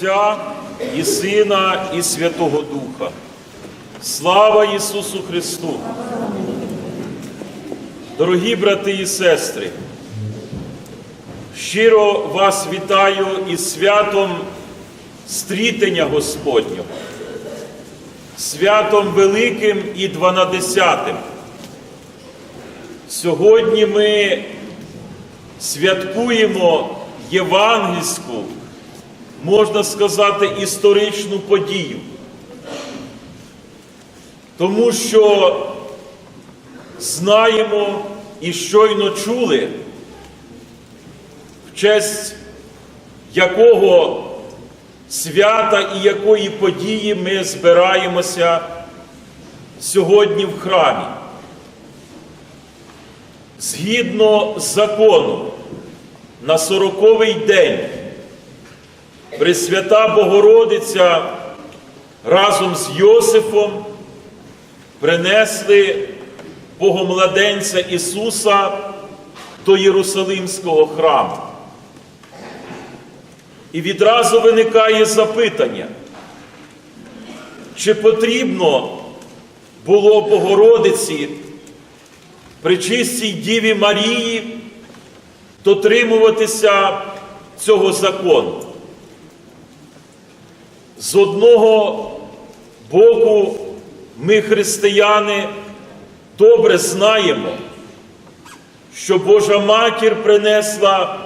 Отця і Сина, і Святого Духа. Слава Ісусу Христу! Дорогі брати і сестри, щиро вас вітаю із святом стрітення Господнього, святом Великим і Дванадесятим. Сьогодні ми святкуємо євангельську, можна сказати, історичну подію. Тому що знаємо і щойно чули, в честь якого свята і якої події ми збираємося сьогодні в храмі. Згідно закону, на сороковий день Пресвята Богородиця разом з Йосифом принесли Богомладенця Ісуса до Єрусалимського храму. І відразу виникає запитання, чи потрібно було Богородиці причистій Діві Марії дотримуватися цього закону. З одного боку, ми, християни, добре знаємо, що Божа Матір принесла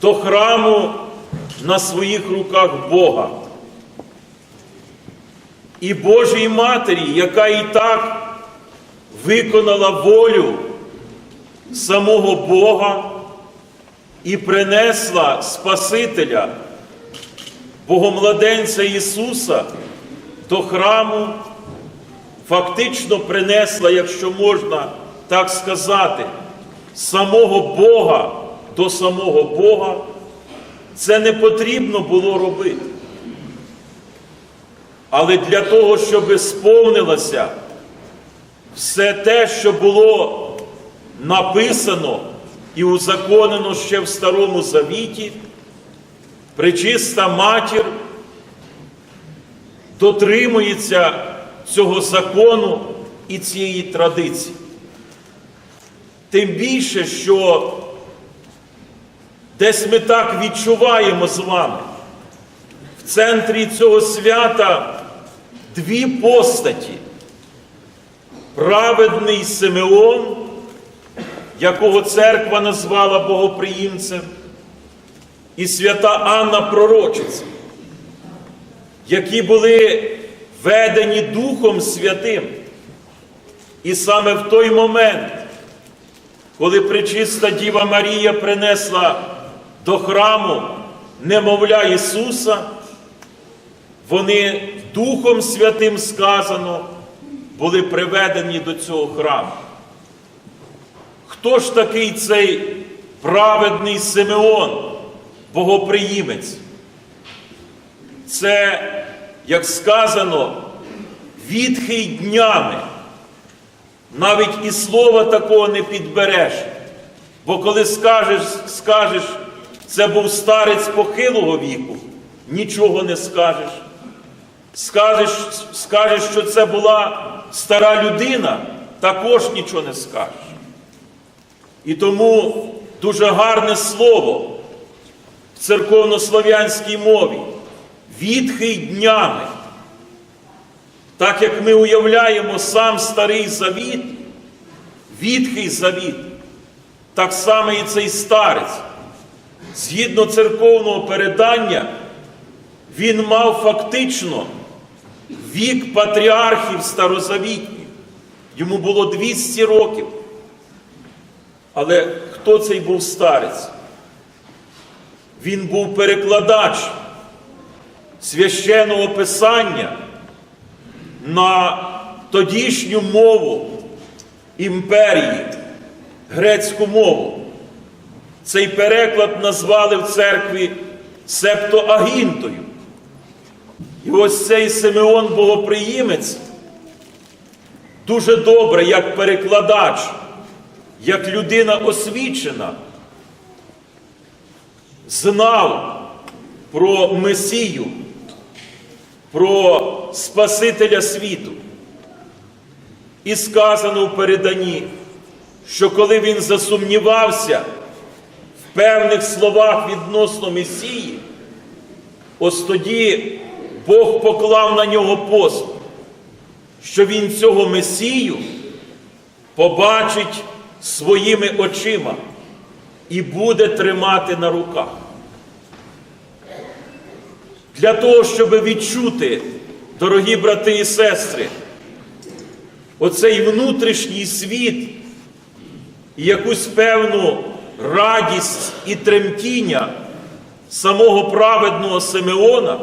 до храму на своїх руках Бога. І Божій Матері, яка і так виконала волю самого Бога і принесла Спасителя, Богомладенця Ісуса до храму, фактично принесла, якщо можна так сказати, самого Бога до самого Бога, це не потрібно було робити. Але для того, щоб сповнилося все те, що було написано і узаконено ще в Старому Завіті, причиста матір дотримується цього закону і цієї традиції. Тим більше, що десь ми так відчуваємо з вами. В центрі цього свята дві постаті. Праведний Симеон, якого церква назвала богоприємцем, і свята Анна Пророчиця, які були ведені Духом Святим. І саме в той момент, коли пречиста Діва Марія принесла до храму немовля Ісуса, вони Духом Святим сказано були приведені до цього храму. Хто ж такий цей праведний Симеон, богоприємець? Це, як сказано, відхий днями. Навіть і слова такого не підбереш. Бо коли скажеш, скажеш, це був старець похилого віку, нічого не скажеш. Скажеш, скажеш, що це була стара людина, також нічого не скажеш. І тому дуже гарне слово церковнослов'янській мові відхий днями. Так як ми уявляємо сам старий завіт, відхий завіт, так само і цей старець, згідно церковного передання, він мав фактично вік патріархів старозавітніх. Йому було 200 років. Але хто цей був старець? Він був перекладач священного писання на тодішню мову імперії, грецьку мову. Цей переклад назвали в церкві Септоагінтою. І ось цей Симеон Богоприємець дуже добре, як перекладач, як людина освічена, знав про Месію, про Спасителя світу. І сказано в переданні, що коли він засумнівався в певних словах відносно Месії, ось тоді Бог поклав на нього пост, що він цього Месію побачить своїми очима і буде тримати на руках. Для того, щоб відчути, дорогі брати і сестри, оцей внутрішній світ і якусь певну радість і тремтіння самого праведного Симеона,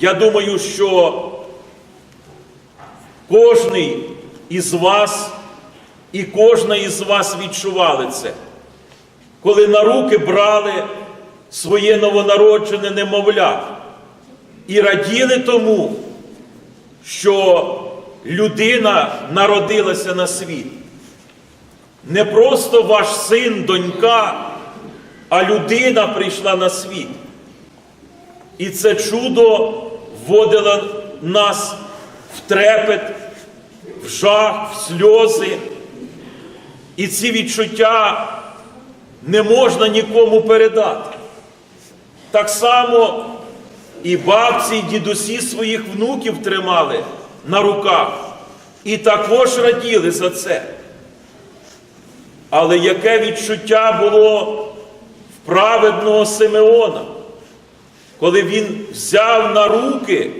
я думаю, що кожний із вас і кожна із вас відчували це, коли на руки брали своє новонароджене немовля і раділи тому, що людина народилася на світ. Не просто ваш син, донька, а людина прийшла на світ. І це чудо вводило нас в трепет, в жах, в сльози. І ці відчуття не можна нікому передати. Так само і бабці, і дідусі своїх внуків тримали на руках і також раділи за це. Але яке відчуття було в праведного Симеона, коли він взяв на руки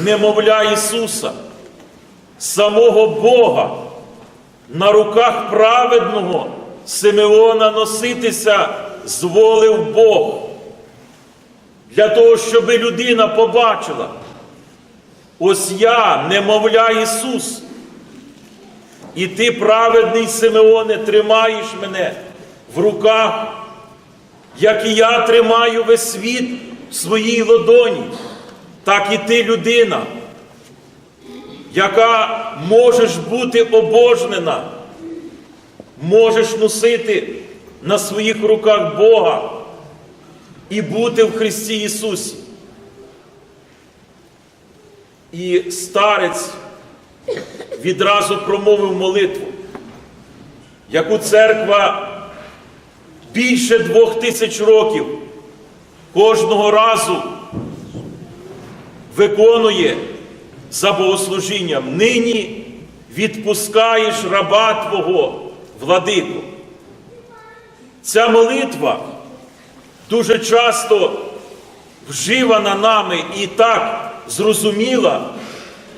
немовля Ісуса, самого Бога, на руках праведного Симеона носитися зволив Бог. Для того, щоб людина побачила, ось я, немовля Ісус, і ти, праведний Симеоне, тримаєш мене в руках, як і я тримаю весь світ в своїй ладоні, так і ти людина, яка можеш бути обожнена, можеш носити на своїх руках Бога і бути в Христі Ісусі. І старець відразу промовив молитву, яку церква більше двох тисяч років кожного разу виконує за богослужінням. Нині відпускаєш раба Твого, владику. Ця молитва дуже часто вживана нами і так зрозуміла,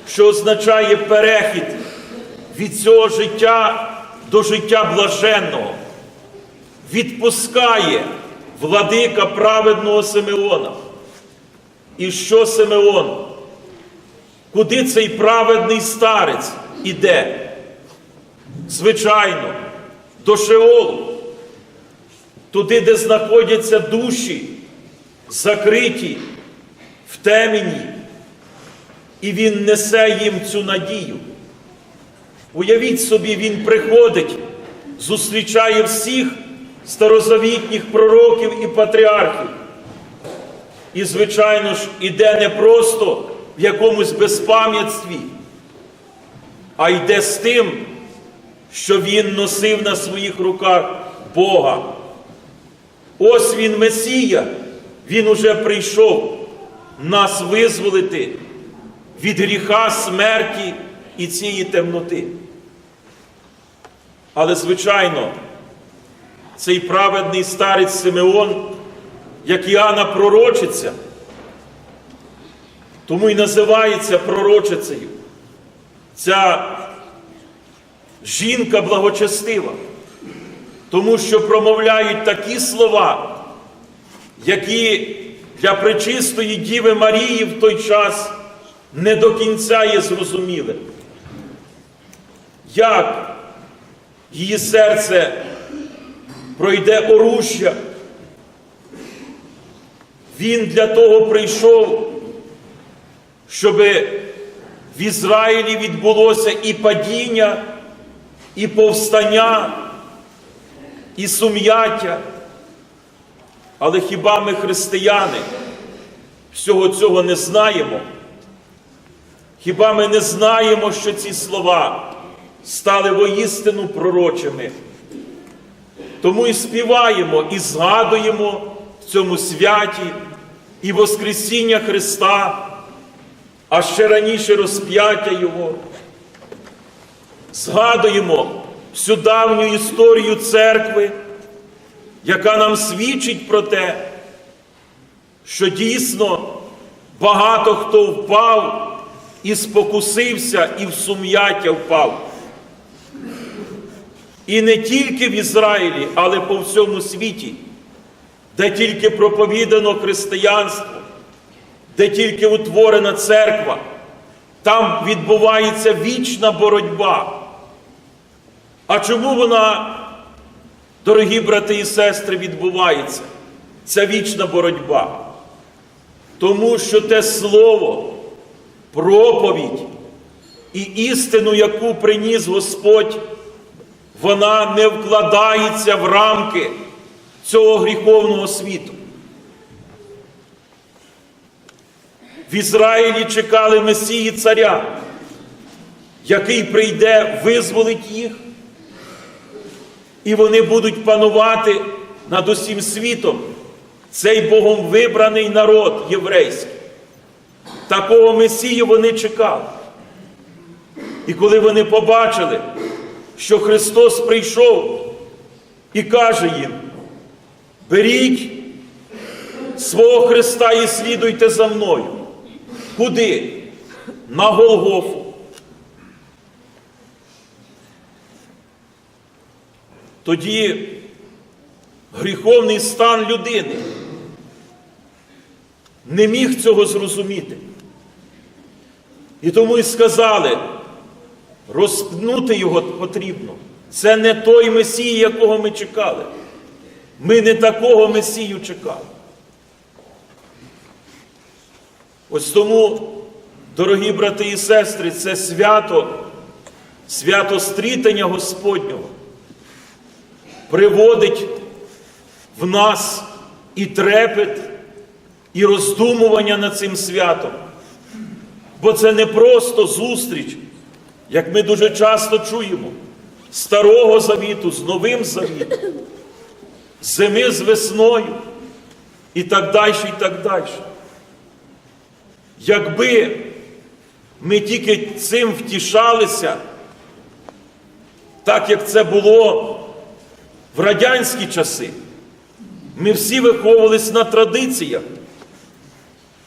що означає перехід від цього життя до життя блаженного. Відпускає владика праведного Симеона. І що Симеон? Куди цей праведний старець іде? Звичайно, до Шеолу, туди, де знаходяться душі, закриті в темені, і він несе їм цю надію. Уявіть собі, він приходить, зустрічає всіх старозавітніх пророків і патріархів. І, звичайно ж, іде не просто в якомусь безпам'ятстві, а йде з тим, що він носив на своїх руках Бога. Ось він Месія, він уже прийшов нас визволити від гріха, смерті і цієї темноти. Але, звичайно, цей праведний старець Симеон, як Іоанна пророчиця, тому й називається пророчицею. Ця жінка благочестива, тому що промовляють такі слова, які для пречистої Діви Марії в той час не до кінця є зрозуміле. Як її серце пройде оружжя, він для того прийшов, щоб в Ізраїлі відбулося і падіння, і повстання, і сум'яття. Але хіба ми, християни, всього цього не знаємо? Хіба ми не знаємо, що ці слова стали воістину пророчими? Тому і співаємо, і згадуємо в цьому святі і Воскресіння Христа, а ще раніше розп'яття Його. Згадуємо всю давню історію церкви, яка нам свідчить про те, що дійсно багато хто впав і спокусився, і в сум'яття впав. І не тільки в Ізраїлі, але по всьому світі, де тільки проповідано християнство, де тільки утворена церква, там відбувається вічна боротьба. А чому вона, дорогі брати і сестри, відбувається? Ця вічна боротьба. Тому що те слово, проповідь і істину, яку приніс Господь, вона не вкладається в рамки цього гріховного світу. В Ізраїлі чекали Месії царя, який прийде, визволить їх, і вони будуть панувати над усім світом. Цей Богом вибраний народ єврейський. Такого Месію вони чекали. І коли вони побачили, що Христос прийшов і каже їм: беріть свого Христа і слідуйте за мною. Куди? На Голгофу. Тоді гріховний стан людини не міг цього зрозуміти. І тому і сказали, розпнути його потрібно. Це не той Месій, якого ми чекали. Ми не такого Месію чекали. Ось тому, дорогі брати і сестри, це свято, свято стрітання Господнього приводить в нас і трепет, і роздумування над цим святом. Бо це не просто зустріч, як ми дуже часто чуємо, старого завіту з новим завітом, зими з весною і так далі, і так далі. Якби ми тільки цим втішалися, так як це було в радянські часи, ми всі виховувались на традиціях,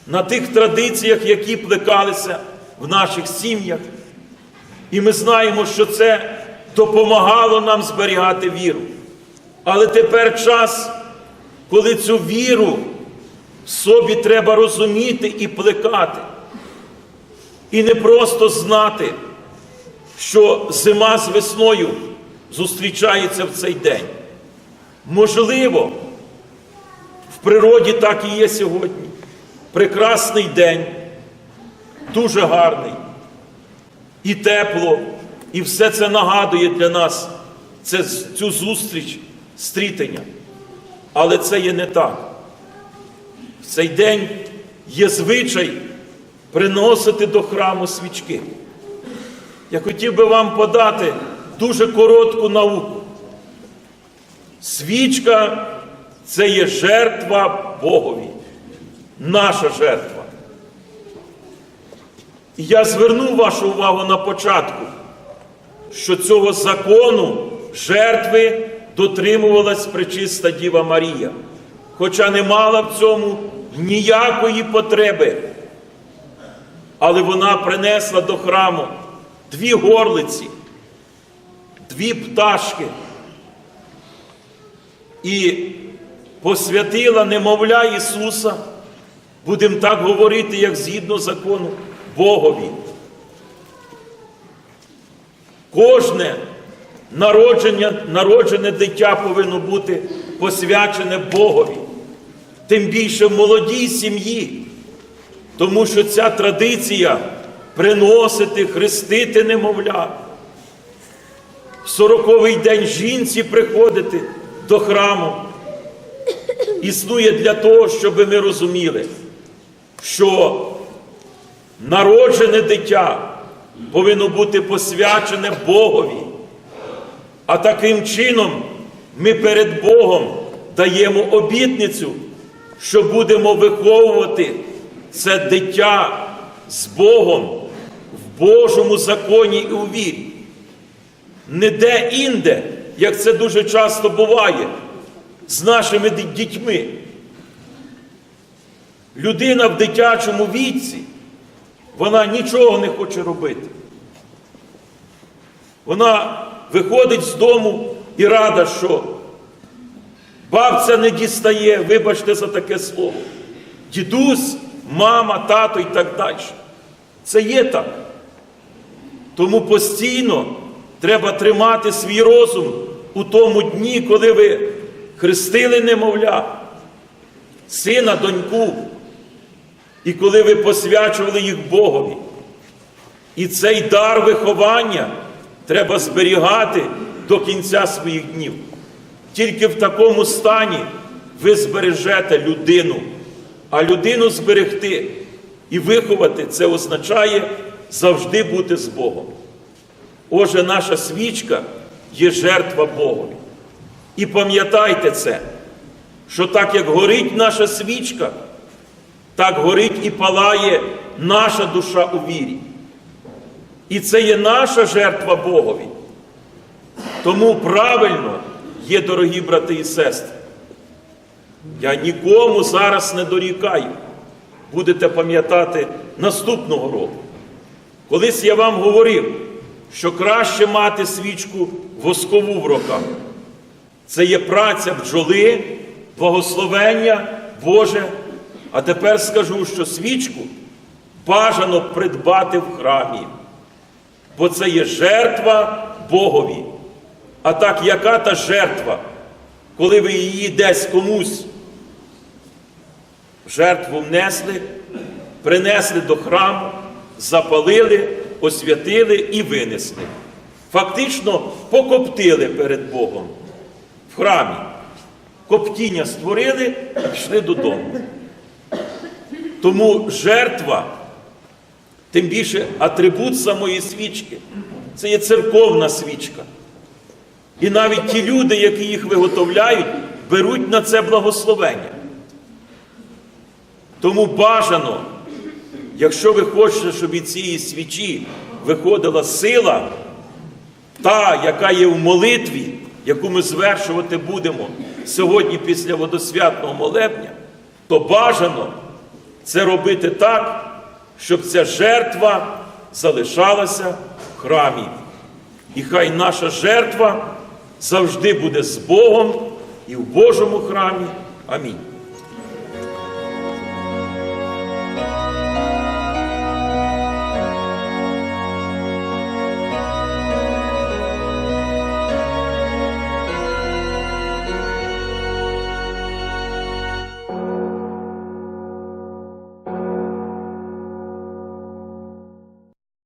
на тих традиціях, які плекалися в наших сім'ях. І ми знаємо, що це допомагало нам зберігати віру. Але тепер час, коли цю віру собі треба розуміти і плекати. І не просто знати, що зима з весною зустрічається в цей день. Можливо, в природі так і є сьогодні. Прекрасний день, дуже гарний, і тепло, і все це нагадує для нас це, цю зустріч, стрітення. Але це є не так. В цей день є звичай приносити до храму свічки. Я хотів би вам подати дуже коротку науку. Свічка це є жертва Богові, наша жертва. І я звернув вашу увагу на початку, що цього закону жертви дотримувалась пречиста Діва Марія, хоча не мала в цьому ніякої потреби. Але вона принесла до храму дві горлиці, дві пташки і посвятила немовля Ісуса, будемо так говорити, як згідно закону, Богові. Кожне народження, народжене дитя повинно бути посвячене Богові, тим більше в молодій сім'ї, тому що ця традиція приносити, хрестити немовля, в сороковий день жінці приходити до храму. існує для того, щоб ми розуміли, що народжене дитя повинно бути посвячене Богові. А таким чином ми перед Богом даємо обітницю, що будемо виховувати це дитя з Богом в Божому законі і у вірі. Не де інде, як це дуже часто буває з нашими дітьми. Людина в дитячому віці, вона нічого не хоче робити. Вона виходить з дому і рада, що бабця не дістає, вибачте за таке слово. Дідусь, мама, тато і так далі. Це є так. Тому постійно треба тримати свій розум у тому дні, коли ви хрестили немовля, сина, доньку, і коли ви посвячували їх Богові. І цей дар виховання треба зберігати до кінця своїх днів. Тільки в такому стані ви збережете людину, а людину зберегти і виховати це означає завжди бути з Богом. Отже, наша свічка є жертва Богові. І пам'ятайте це, що так як горить наша свічка, так горить і палає наша душа у вірі. І це є наша жертва Богові. Тому правильно є, дорогі брати і сестри. Я нікому зараз не дорікаю. Будете пам'ятати наступного року. Колись я вам говорив, що краще мати свічку воскову в руках. Це є праця бджоли, благословення Боже. А тепер скажу, що свічку бажано придбати в храмі, бо це є жертва Богові. А так, яка та жертва, коли ви її десь комусь жертву внесли, принесли до храму, запалили, освятили і винесли. Фактично покоптили перед Богом в храмі. Коптіння створили і пішли додому. Тому жертва, тим більше атрибут самої свічки, це є церковна свічка. І навіть ті люди, які їх виготовляють, беруть на це благословення. Тому бажано, якщо ви хочете, щоб від цієї свічі виходила сила, та, яка є в молитві, яку ми звершувати будемо сьогодні після водосвятного молебня, то бажано це робити так, щоб ця жертва залишалася в храмі. І хай наша жертва завжди буде з Богом і в Божому храмі. Амінь.